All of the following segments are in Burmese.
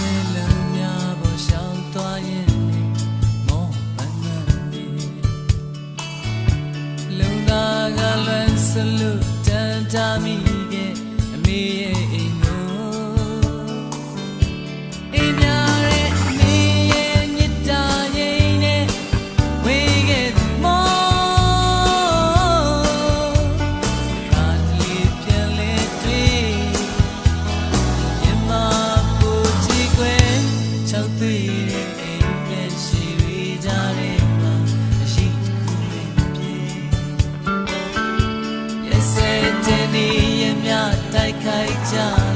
ရဲ့လမ်းများပေါ်ရှောင်သွားရင်မောပန်းနေလုံသားကလွန်ဆလူတန်တာမိခဲ့အမေရဲ့ 带铠甲。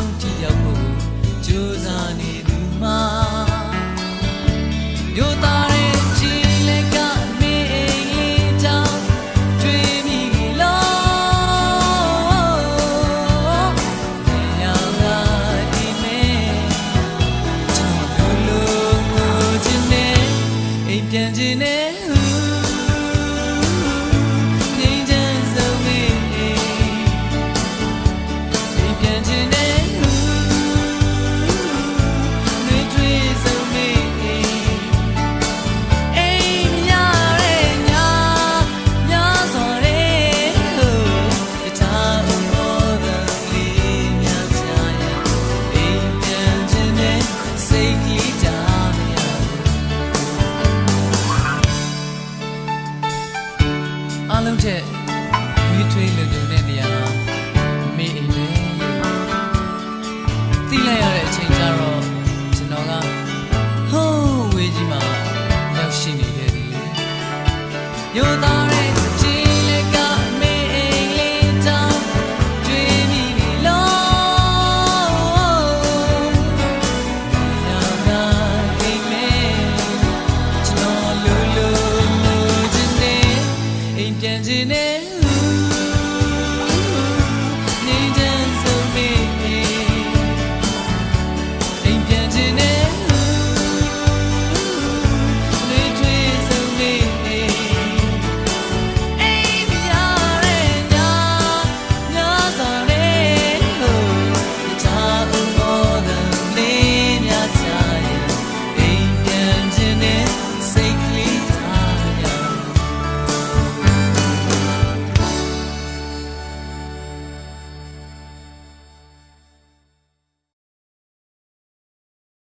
te. အားလုံးချက်ဝီထွေးလူလူနဲ့နေရာမေးအိမ်ပဲသိလိုက်ရတဲ့အချိန်ကျတော့ yüzüne